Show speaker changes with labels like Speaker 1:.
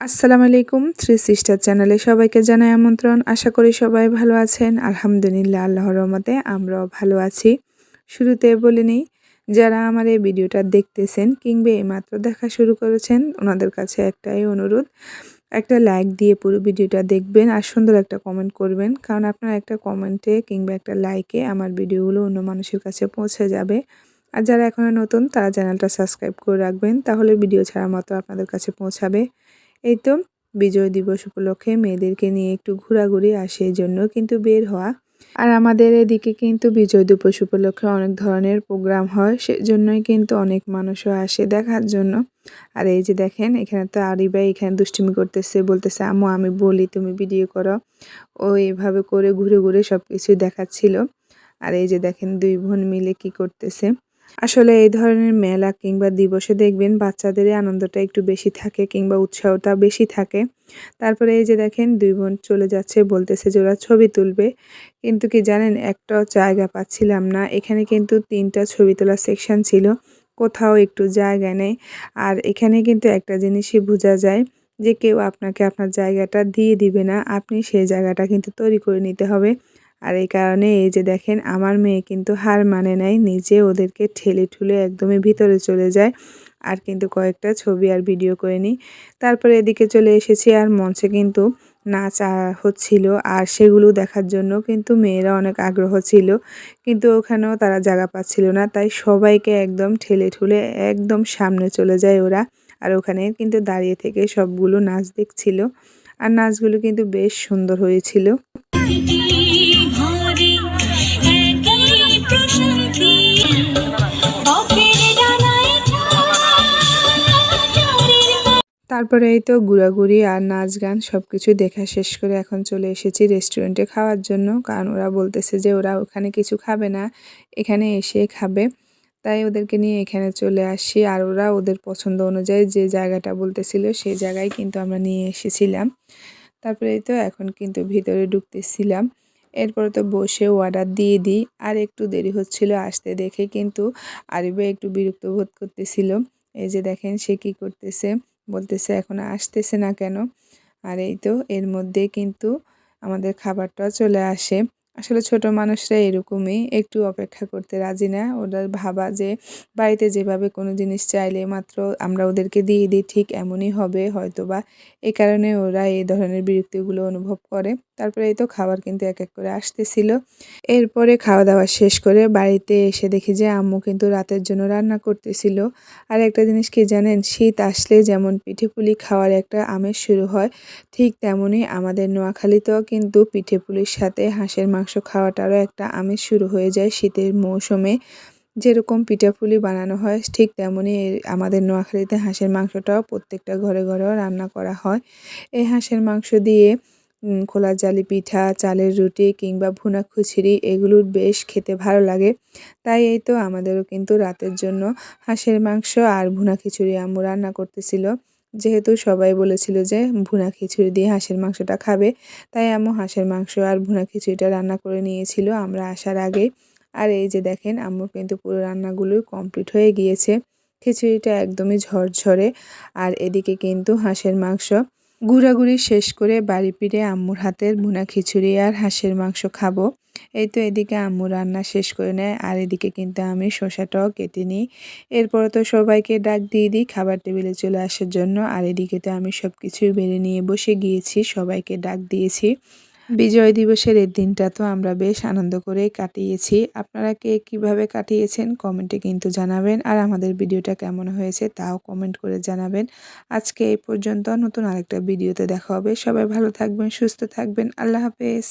Speaker 1: আসসালামু আলাইকুম three sister চ্যানেলে সবাইকে জানাই আমন্ত্রণ। আশা করি সবাই ভালো আছেন। আলহামদুলিল্লাহ, আল্লাহর রহমতে আমরাও ভালো আছি। শুরুতে বলে নিই, যারা আমার এই ভিডিওটা দেখতেছেন কিংবা এইমাত্র দেখা শুরু করেছেন, ওনাদের কাছে একটাই অনুরোধ, একটা লাইক দিয়ে পুরো ভিডিওটা দেখবেন আর সুন্দর একটা কমেন্ট করবেন। কারণ আপনার একটা কমেন্টে কিংবা একটা লাইকে আমার ভিডিওগুলো অন্য মানুষের কাছে পৌঁছে যাবে। আর যারা এখনও নতুন, তারা চ্যানেলটা সাবস্ক্রাইব করে রাখবেন। তাহলে ভিডিও ছাড়া মতো আপনাদের কাছে পৌঁছাবে। এই তো বিজয় দিবস উপলক্ষে মেয়েদেরকে নিয়ে একটু ঘোরাঘুরি আর সেই জন্য কিন্তু বের হওয়া। আর আমাদের এদিকে কিন্তু বিজয় দিবস উপলক্ষে অনেক ধরনের প্রোগ্রাম হয়, সেজন্যই কিন্তু অনেক মানুষও আসে দেখার জন্য। আর এই যে দেখেন, এখানে তো আরিবাই এখানে দুষ্টুমি করতেছে, বলতেছে, আম্মু, আমি বলি, তুমি ভিডিও করো। ও এইভাবে করে ঘুরে ঘুরে সব কিছুই দেখাচ্ছিল। আর এই যে দেখেন, দুই বোন মিলে কি করতেছে। আসলে এই ধরনের মেলা কিংবা দিবসে দেখবেন বাচ্চাদের আনন্দটা একটু বেশি থাকে কিংবা উৎসাহটা বেশি থাকে। তারপরে এই যে দেখেন দুই বোন চলে যাচ্ছে, বলতেছে যে ওরা ছবি তুলবে। কিন্তু কি জানেন, একটাও জায়গা পাচ্ছিলাম না। এখানে কিন্তু তিনটা ছবি তোলার সেকশন ছিল, কোথাও একটু জায়গা নেই। আর এখানে কিন্তু একটা জিনিসই বোঝা যায় যে কেউ আপনাকে আপনার জায়গাটা দিয়ে দিবে না। আপনি সেই জায়গাটা কিন্তু তৈরি করে নিতে হবে। আর এই কারণে এই যে দেখেন, আমার মেয়ে কিন্তু হার মানে নাই, নিজে ওদেরকে ঠেলে ঠুলে একদমই ভিতরে চলে যায়। আর কিন্তু কয়েকটা ছবি আর ভিডিও করে নিই। তারপরে এদিকে চলে এসেছি আর মঞ্চে কিন্তু নাচ হচ্ছিল। আর সেগুলো দেখার জন্য কিন্তু মেয়েরা অনেক আগ্রহ ছিল। কিন্তু ওখানেও তারা জায়গা পাচ্ছিল না। তাই সবাইকে একদম ঠেলে ঠুলে একদম সামনে চলে যায় ওরা। আর ওখানে কিন্তু দাঁড়িয়ে থেকে সবগুলো নাচ দেখছিল। আর নাচগুলো কিন্তু বেশ সুন্দর হয়েছিল। তারপরে এই তো ঘোরাঘুরি আর নাচ গান সব কিছু দেখা শেষ করে এখন চলে এসেছি রেস্টুরেন্টে খাওয়ার জন্য, কারণ ওরা বলতেছে যে ওরা ওখানে কিছু খাবে না, এখানে এসে খাবে। তাই ওদেরকে নিয়ে এখানে চলে আসি আর ওরা ওদের পছন্দ অনুযায়ী যে জায়গাটা বলতেছিল সেই জায়গায় কিন্তু আমরা নিয়ে এসেছিলাম। তারপরে এই তো এখন কিন্তু ভিতরে ঢুকতেছিলাম। এরপরে তো বসে অর্ডার দিয়ে দিই। আর একটু দেরি হচ্ছিল আসতে দেখে কিন্তু আরিবে একটু বিরক্ত বোধ করতেছিল। এই যে দেখেন সে কি করতেছে? বলতেছে, এখন আসতেছে না কেন? আর এই তো এর মধ্যে কিন্তু আমাদের খাবারটাও চলে আসে। আসলে ছোট মানুষরা এরকমই। একটু অপেক্ষা করতে রাজি না। ওরা ভাবা যে বাড়িতে যেভাবে কোনো জিনিস চাইলে মাত্র আমরা ওদেরকে দিয়ে দিই, ঠিক এমনই হবে হয়তো বা এই কারণে ওরা এই ধরনের বিরক্তিগুলো অনুভব করে। তারপরে এই তো খাবার কিন্তু এক এক করে আসতেছিল। এরপরে খাওয়া দাওয়া শেষ করে বাড়িতে এসে দেখি যে আম্মু কিন্তু রাতের জন্য রান্না করতেছিল। আর একটা জিনিস কি জানেন? শীত আসলে যেমন পিঠে পুলি খাওয়ার একটা আমেজ শুরু হয়, ঠিক তেমনই আমাদের নোয়াখালীতেও কিন্তু পিঠে পুলির সাথে হাঁসের মাংস খাওয়াটারও একটা আমেজ শুরু হয়ে যায় শীতের মৌসুমে। যেরকম পিঠাপুলি বানানো হয়, ঠিক তেমনই আমাদের নোয়াখালীতে হাঁসের মাংসটাও প্রত্যেকটা ঘরে ঘরেও রান্না করা হয়। এই হাঁসের মাংস দিয়ে খোলা জালি পিঠা, চালের রুটি কিংবা ভুনা খুচড়ি এগুলোর বেশ খেতে ভালো লাগে। তাই এই তো আমাদেরও কিন্তু রাতের জন্য হাঁসের মাংস আর ভুনা খিচুড়ি আম্মু রান্না করতেছিল। যেহেতু সবাই বলেছিল যে ভুনা খিচুড়ি দিয়ে হাঁসের মাংসটা খাবে, তাই আম্মু হাঁসের মাংস আর ভুনা খিচুড়িটা রান্না করে নিয়েছিল আমরা আসার আগে। আর এই যে দেখেন আম্মু কিন্তু পুরো রান্নাগুলোই কমপ্লিট হয়ে গিয়েছে। খিচুড়িটা একদমই ঝরঝরে। আর এদিকে কিন্তু হাঁসের মাংস ঘুরাঘুরি শেষ করে বাড়ি ফিরে আম্মুর হাতের ভুনা খিচুড়ি আর হাঁসের মাংস খাব। এই তো এদিকে আম্মু রান্না শেষ করে নেয়, আর এদিকে কিন্তু আমি শসাটাও কেটে নিই। এরপরে তো সবাইকে ডাক দিয়ে দিই, খাবার টেবিলে চলে আসার জন্য, আর এদিকে তো আমি সব কিছুই বেড়ে নিয়ে বসে গিয়েছি, সবাইকে ডাক দিয়েছি। বিজয় দিবসের এই দিনটা তো আমরা বেশ আনন্দ করে কাটিয়েছি। আপনারা কে কীভাবে কাটিয়েছেন কমেন্টে কিন্তু জানাবেন, আর আমাদের ভিডিওটা কেমন হয়েছে তাও কমেন্ট করে জানাবেন। আজকে এই পর্যন্ত নতুন আরেকটা ভিডিওতে দেখা হবে। সবাই ভালো থাকবেন, সুস্থ থাকবেন। আল্লাহ হাফেজ।